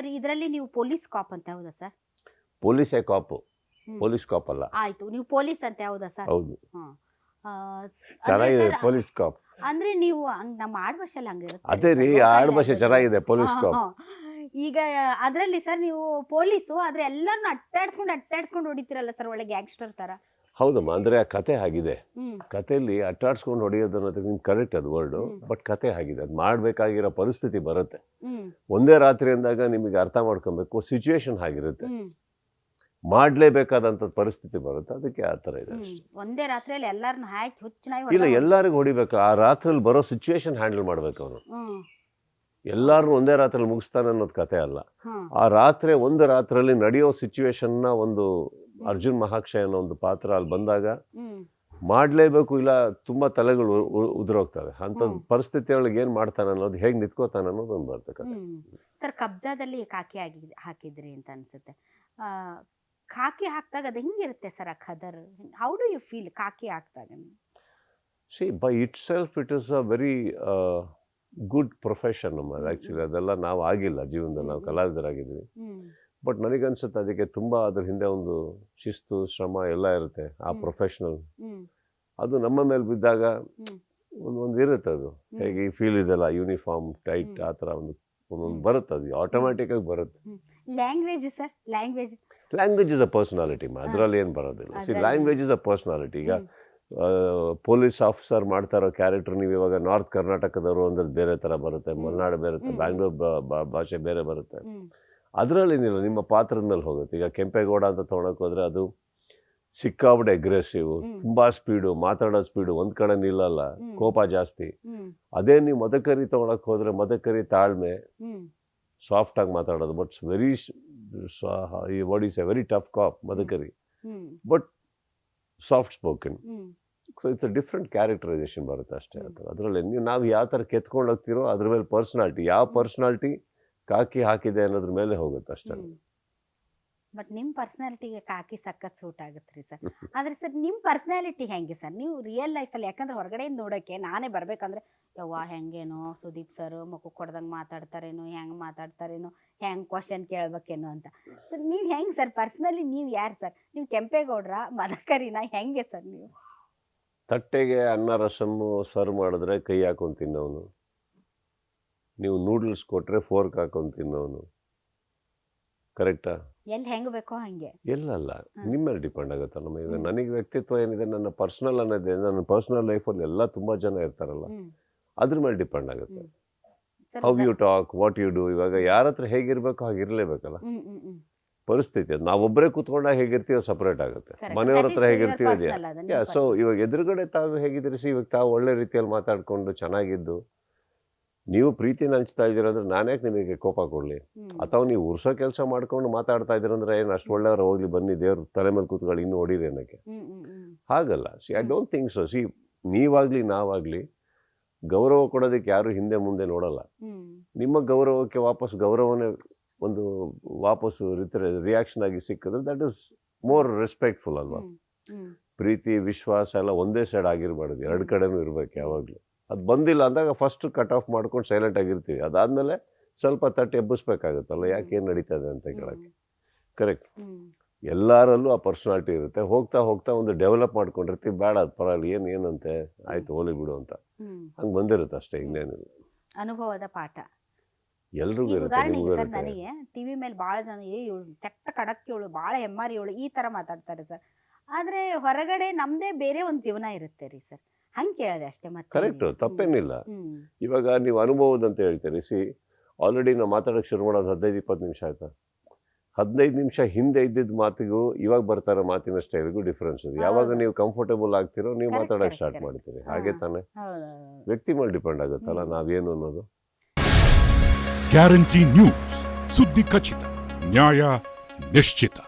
Sir ಇದರಲ್ಲಿ ನೀವು police cop ಅಂತ ಹೌದಾ ಸರ್? ಪೊಲೀಸೇ ಕಾಪು. ಪೊಲೀಸ್ ಕಾಪ್ ಅಲ್ಲ. ಆಯ್ತು ನೀವು ಪೊಲೀಸ್ ಅಂತ ಹೌದಾ ಸರ್? ಹೌದು. ಆ, ಸ್- ಅಂದ್ರೆ ಚೆನ್ನಾಗಿದೆ sir, ಪೊಲೀಸ್ ಕಾಪ್. ಅಂದ್ರೆ ನೀವು ಹಂಗ್ ನಮ್ಮ ಆಡ್ಭಾಷೆಲ್ಲ ಹಂಗಿರುತ್ತೆ ಅದೇ ರೀ ಆಡ್ಭಾಷೆ ಚೆನ್ನಾಗಿದೆ ಪೊಲೀಸ್ ಕಾಪ್. ಈಗ ಅದರಲ್ಲಿ ಸರ್ ನೀವು ಪೊಲೀಸು ಆದ್ರೆ ಎಲ್ಲರನ್ನ ಅಟ್ಟಾಡ್ಸ್ಕೊಂಡು ಅಟ್ಟಾಡ್ಸ್ಕೊಂಡು ಹೊಡಿತೀರಲ್ಲ ಸರ್ ಒಳ್ಳೆ ಗ್ಯಾಂಗ್ಸ್ಟರ್ ತರ ಹೌದಮ್ಮ ಅಂದ್ರೆ ಆ ಕತೆ ಆಗಿದೆ. ಕತೆಯಲ್ಲಿ ಕಥೆಯಲ್ಲಿ ಅಟ್ಟಾಡ್ಸ್ಕೊಂಡು ಹೊಡೆಯೋದು ಅನ್ನೋದಕ್ಕೆ ನಿಮ್ಗೆ ಕರೆಕ್ಟ್ ಅದು ವರ್ಡು ಬಟ್ ಕತೆ ಆಗಿದೆ ಅದು ಮಾಡಬೇಕಾಗಿರೋ ಪರಿಸ್ಥಿತಿ ಬರುತ್ತೆ. ಒಂದೇ ರಾತ್ರಿ ಅಂದಾಗ ನಿಮಗೆ ಅರ್ಥ ಮಾಡ್ಕೊಬೇಕು ಸಿಚುವೇಶನ್ ಆಗಿರುತ್ತೆ ಮಾಡಲೇಬೇಕಾದಂಥ ಪರಿಸ್ಥಿತಿ ಬರುತ್ತೆ ಅದಕ್ಕೆ ಆ ಥರ ಇದೆ ಒಂದೇ ರಾತ್ರಿಯಲ್ಲಿ ಎಲ್ಲರನ್ನ ಹಾಕಿ ಹುಚ್ಚನಾಗಿ ಇಲ್ಲ ಎಲ್ಲರಿಗೂ ಹೊಡಿಬೇಕು ಆ ರಾತ್ರಿಯಲ್ಲಿ ಬರೋ ಸಿಚುವೇಶನ್ ಹ್ಯಾಂಡಲ್ ಮಾಡ್ಬೇಕು ಅವನು. ಎಲ್ಲರೂ ಎಲ್ಲಾರನ್ನೂ ಒಂದೇ ರಾತ್ರಿಯಲ್ಲಿ ಮುಗಿಸ್ತಾನೆ ಅನ್ನೋದು ಕತೆ ಅಲ್ಲ. ಆ ರಾತ್ರಿ ಒಂದು ರಾತ್ರಿಯಲ್ಲಿ ನಡೆಯೋ ಸಿಚುವೇಶನ್ನ ಒಂದು ಅರ್ಜುನ್ ಮಹಾಕ್ಷಯ ಅನ್ನೋ ಒಂದು ಪಾತ್ರ ಅಲ್ಲಿ ಬಂದಾಗ ಮಾಡಲೇಬೇಕು ಇಲ್ಲ ತುಂಬ ತಲೆಗಳು ಉದುರೋಗ್ತವೆ. ಅಂತ ಪರಿಸ್ಥಿತಿಯೊಳಗೆ ಏನು ಮಾಡ್ತಾನೆ ಅನ್ನೋದು ಹೇಗೆ ನಿಂತ್ಕೋತಾನೆ ಅನ್ನೋದು ಒಂದು ಬರ್ತಕ್ಕಂಥ ಸರ್ ಕಬ್ಜಾದಲ್ಲಿ ಕಾಕಿ ಆಗಿ ಹಾಕಿದ್ರಿ ಅಂತ ಅನ್ಸುತ್ತೆ. ಕಾಕಿ ಹಾಕಿದಾಗ ಅದು ಹೆಂಗಿರುತ್ತೆ ಸರ್ ಆ ಖದರ್ ಹೌ ಡು ಯು ಫೀಲ್ ಕಾಕಿ ಹಾಕಿದಾಗ? See by it self it is a very good profession ನಮ್ಮ ಹ್ಮ್. ಆ್ಯಕ್ಚುಲಿ ಅದೆಲ್ಲ ನಾವು ಆಗಿಲ್ಲ. ಜೀವನದಲ್ಲಿ ನಾವು ಹ್ಮ್. ಬಟ್ ನನಗನ್ಸುತ್ತೆ ಅದಕ್ಕೆ ತುಂಬ ಅದ್ರ ಹಿಂದೆ ಒಂದು ಶಿಸ್ತು ಶ್ರಮ ಎಲ್ಲ ಇರುತ್ತೆ ಆ ಪ್ರೊಫೆಷ್ನಲ್ ಅದು ನಮ್ಮ ಮೇಲೆ ಬಿದ್ದಾಗ. ಒಂದು ಒಂದು ಇರುತ್ತೆ ಅದು. ಹೇಗೆ ಈ ಫೀಲ್ ಇದೆಲ್ಲ ಯೂನಿಫಾರ್ಮ್ ಟೈಟ್. ಆ ಥರ ಒಂದು ಒಂದೊಂದು. ಬರುತ್ತೆ ಅದು. ಆಟೋಮ್ಯಾಟಿಕ್ ಆಗಿ ಬರುತ್ತೆ. Language sir language language is a personality ಅದರಲ್ಲಿ ಏನು ಬರೋದಿಲ್ಲ. See language is a personality ಈಗ ಪೊಲೀಸ್ ಆಫೀಸರ್ ಮಾಡ್ತಾ ಇರೋ ಕ್ಯಾರೆಕ್ಟರ್ ನೀವು ಇವಾಗ ನಾರ್ತ್ ಕರ್ನಾಟಕದವರು ಅಂದ್ರೆ ಬೇರೆ ಥರ ಬರುತ್ತೆ. ಮಲೆನಾಡು ಬೇರೆ ಬ್ಯಾಂಗ್ಳೂರ್ ಭಾಷೆ ಬೇರೆ ಬರುತ್ತೆ. ಹ್ಮ್ ಅದರಲ್ಲಿ ಏನಿಲ್ಲ ನಿಮ್ಮ ಪಾತ್ರದ ಮೇಲೆ ಹೋಗುತ್ತೆ. ಈಗ ಕೆಂಪೇಗೌಡ ಅಂತ ತೊಗೊಳಕ್ ಹೋದ್ರೆ ಅದು ಸಿಕ್ಕಾಬಿಟ್ಟೆ ಅಗ್ರೆಸಿವ್. ತುಂಬಾ ಸ್ಪೀಡು ಮಾತಾಡೋ ಸ್ಪೀಡು ಒಂದ್ ಕಡೆ ನಿಲ್ಲಲ್ಲ ಕೋಪ ಜಾಸ್ತಿ. ಅದೇ ನೀವು ಮದಕರಿ ತೊಗೊಳಕ್ ಹೋದ್ರೆ ಮದಕರಿ ತಾಳ್ಮೆ ಸಾಫ್ಟಾಗಿ ಸಾಫ್ಟ್ ಆಗಿ ಮಾತಾಡೋದು ಬಟ್ ವೆರಿ ಈ word is a very tough cop Madakari. But soft spoken so it's a different characterisation ಬರುತ್ತೆ ಅಷ್ಟೇ. ಅದರಲ್ಲಿ ನೀವು ನಾವು ಯಾವ ಥರ ಕೆತ್ಕೊಂಡು ಹೋಗ್ತಿರೋ ಅದ್ರ ಮೇಲೆ ಪರ್ಸ್ನಾಲ್ಟಿ ಯಾವ ಪರ್ಸ್ನಾಲಿಟಿ ಕಾಕಿ ಹಾಕಿದೆ ಅನ್ನೋದ್ರ ಮೇಲೆ ಹೋಗುತ್ತೆ ಅಷ್ಟೇ. ಬಟ್ ನಿಮ್ಮ ಪರ್ಸನಾಲಿಟಿಗೆ ಕಾಕಿ ಸಖತ್ ಸೂಟ್ ಆಗುತ್ತೆ ರೀ ಸರ್ ಆದ್ರೆ ಸರ್ ನಿಮ್ಮ ಪರ್ಸನಾಲಿಟಿ ಹೆಂಗೆ ಸರ್ ನೀವು ರಿಯಲ್ ಲೈಫಲ್ಲಿ ಯಾಕಂದ್ರೆ ಹೊರಗಡೆಯಿಂದ ನೋಡಕ್ಕೆ ನಾನೇ ಬರ್ಬೇಕಂದ್ರೆ ಯವ್ವ ಹೆಂಗೇನೋ ಸುದೀಪ್ ಸರ್ ಮುಖಕ್ಕೆ ಕೊಡ್ದಂಗೆ ಮಾತಾಡ್ತಾರೇನೋ ಹೆಂಗೆ ಮಾತಾಡ್ತಾರೇನೋ ಹೆಂಗೆ ಕ್ವಶನ್ ಕೇಳ್ಬೇಕೇನೋ ಅಂತ. ಸರ್ ನೀವು ಹೆಂಗೆ ಸರ್ ಪರ್ಸ್ನಲಿ ನೀವು ಯಾರು ಸರ್ ನೀವು ಕೆಂಪೇಗೌಡ್ರ ಮದಕರಿನ ಹೆಂಗೆ ಸರ್ ನೀವು? ತಟ್ಟೆಗೆ ಅನ್ನ ರಸಮ್ಮು ಸರ್ವ್ ಮಾಡಿದ್ರೆ ಕೈ ಹಾಕೊಂಡು ತಿನ್ನೋನು. ನೀವು ನೂಡಲ್ಸ್ ಕೊಟ್ಟರೆ ಫೋರ್ಕ್ ಹಾಕೊಂಡು ತಿನ್ನೋನು. ಕರೆಕ್ಟಾ ಎಲ್ಲಿ ಹೆಂಗೆ ಬೇಕೋ ಹಂಗೆ. ಎಲ್ಲಲ್ಲ. ನಿಮ್ಮ ಮೇಲೆ ಡಿಪೆಂಡ್ ಆಗುತ್ತೆ ನಮ್ಮ ಈಗ ನನಗೆ ವ್ಯಕ್ತಿತ್ವ ಏನಿದೆ ನನ್ನ ಪರ್ಸನಲ್ ಅನ್ನೋದೇ ನನ್ನ ಪರ್ಸನಲ್ ಲೈಫಲ್ಲಿ ಎಲ್ಲ ತುಂಬ ಜನ ಇರ್ತಾರಲ್ಲ. ಅದ್ರ ಮೇಲೆ ಡಿಪೆಂಡ್ ಆಗುತ್ತೆ. How you talk what you do ಇವಾಗ ಯಾರ ಹತ್ರ ಹೇಗಿರ್ಬೇಕು ಹಾಗಿರ್ಲೇಬೇಕಲ್ಲ. ಪರಿಸ್ಥಿತಿ ಅದು ನಾವೊಬ್ಬರೇ ಕೂತ್ಕೊಂಡಾಗ ಹೇಗಿರ್ತೀವೋ ಸಪ್ರೇಟ್ ಆಗುತ್ತೆ. ಮನೆಯವ್ರ ಹತ್ರ ಹೇಗಿರ್ತೀವೋ ಇದೆಯಾ ಸೊ. ಇವಾಗ ಎದುರುಗಡೆ ತಾವು ಹೇಗಿದ್ದೀರಿ ಸಿ ಇವಾಗ ತಾವು ಒಳ್ಳೆ ರೀತಿಯಲ್ಲಿ ಮಾತಾಡ್ಕೊಂಡು ಚೆನ್ನಾಗಿದ್ದು. ನೀವು ಪ್ರೀತಿನ ಹಂಚ್ತಾ ಇದ್ದೀರಂದ್ರೆ ನಾನ್ಯಾಕೆ ನಿಮಗೆ ಕೋಪ ಕೊಡಲಿ. ಅಥವಾ ನೀವು ಉರ್ಸೋ ಕೆಲಸ ಮಾಡ್ಕೊಂಡು ಮಾತಾಡ್ತಾ ಇದ್ದೀರಂದ್ರೆ ಏನು ಅಷ್ಟು ಒಳ್ಳೆಯವ್ರು ಹೋಗ್ಲಿ ಬನ್ನಿ ದೇವ್ರ ತಲೆ ಮೇಲೆ ಕೂತ್ಕೊಳ್ಳಿ ಇನ್ನೂ ಹೊಡೀರಿ ಅನ್ನೋಕ್ಕೆ. ಹಾಗಲ್ಲ. See I. Don't think so see ನೀವಾಗಲಿ ನಾವಾಗಲಿ ಗೌರವ ಕೊಡೋದಕ್ಕೆ ಯಾರು ಹಿಂದೆ ಮುಂದೆ ನೋಡಲ್ಲ. ನಿಮ್ಮ ಗೌರವಕ್ಕೆ ವಾಪಸ್ ಗೌರವನೇ ಒಂದು ವಾಪಸ್ಸು ರಿಯಾಕ್ಷನ್ ಆಗಿ ಸಿಕ್ಕಿದ್ರೆ ದಟ್ ಇಸ್ ಮೋರ್ ರೆಸ್ಪೆಕ್ಟ್ಫುಲ್ ಅಲ್ವಾ? ಪ್ರೀತಿ ವಿಶ್ವಾಸ ಎಲ್ಲ ಒಂದೇ ಸೈಡ್ ಆಗಿರಬಾರ್ದು. ಎರಡು ಕಡೆನೂ ಇರಬೇಕು ಯಾವಾಗಲೂ. ಅದು ಬಂದಿಲ್ಲ ಅಂದಾಗ ಫಸ್ಟ್ ಕಟ್ ಆಫ್ ಮಾಡ್ಕೊಂಡು ಸೈಲೆಂಟ್ ಆಗಿರ್ತೀವಿ. ಅದಾದಮೇಲೆ ಸ್ವಲ್ಪ ತಟ್ಟಿ ಎಬ್ಬಿಸ್ಬೇಕಾಗುತ್ತಲ್ಲ ಯಾಕೆ ಏನು ನಡೀತದೆ ಅಂತ ಕೇಳೋಕ್ಕೆ? ಕರೆಕ್ಟ್ ಎಲ್ಲರಲ್ಲೂ ಆ ಪರ್ಸನಾಲಿಟಿ ಇರುತ್ತೆ. ಹೋಗ್ತಾ ಹೋಗ್ತಾ ಒಂದು ಡೆವಲಪ್ ಮಾಡ್ಕೊಂಡಿರ್ತೀವಿ. ಬೇಡ ಅದು ಪರವಾಗಿಲ್ಲ ಏನು ಏನಂತೆ? ಆಯ್ತು ಹೋಲಿ ಬಿಡು ಅಂತ. ಹಂಗೆ ಬಂದಿರುತ್ತೆ ಅಷ್ಟೇ ಇನ್ನೇನು ಅನುಭವದ ಪಾಠ. ಎಲ್ರಿಗೂ ಇರುತ್ತೆ ನನಗೆ ಟಿವಿ ಮೇಲೆ ಭಾಳ ಜನ ಏ ಇವಳು ಕೆಟ್ಟ ಕಡಕ್ ಇವಳು ಭಾಳ ಹೆಮ್ಮಾರಿ ಇವಳು ಈ ಥರ ಮಾತಾಡ್ತಾರೆ ಸರ್. ಆದರೆ ಹೊರಗಡೆ ನಮ್ಮದೇ ಬೇರೆ ಒಂದು ಜೀವನ ಇರುತ್ತೆ ರೀ ಸರ್. ಹಂಗೆ ಕೇಳಿದೆ ಅಷ್ಟೇ ಮತ್ತೆ ಕರೆಕ್ಟ್ ತಪ್ಪೇನಿಲ್ಲ. ಹ್ಮ್. ಇವಾಗ ನೀವು ಅನುಭವದ ಅಂತ ಹೇಳ್ತೀರಿ ಸಿ ಆಲ್ರೆಡಿ ನಾವು ಮಾತಾಡೋಕೆ ಶುರು ಮಾಡೋದು ಹದಿನೈದು ಇಪ್ಪತ್ತು ನಿಮಿಷ ಆಯ್ತಾ? ಹದಿನೈದು ನಿಮಿಷ ಹಿಂದೆ ಇದ್ದಿದ್ದ ಮಾತಿಗೂ ಇವಾಗ ಬರ್ತಾರೋ ಮಾತಿನ ಸ್ಟೈಲ್ಗೂ ಡಿಫ್ರೆನ್ಸ್ ಇದೆ. ಯಾವಾಗ ನೀವು ಕಂಫರ್ಟಬಲ್ ಆಗ್ತಿರೋ ನೀವು Correct, ಮಾತಾಡೋಕೆ correct, ಸ್ಟಾರ್ಟ್ correct. ಮಾಡ್ತೀರಿ. ಹಾಗೆ ತಾನೆ? ವ್ಯಕ್ತಿ ಮೇಲೆ ಡಿಪೆಂಡ್ ಆಗುತ್ತಲ್ಲ. ನಾವೇನು ಅನ್ನೋದು? ಗ್ಯಾರಂಟಿ ನ್ಯೂಸ್ ಸುದ್ದಿ ಖಚಿತ ನ್ಯಾಯ ನಿಶ್ಚಿತ.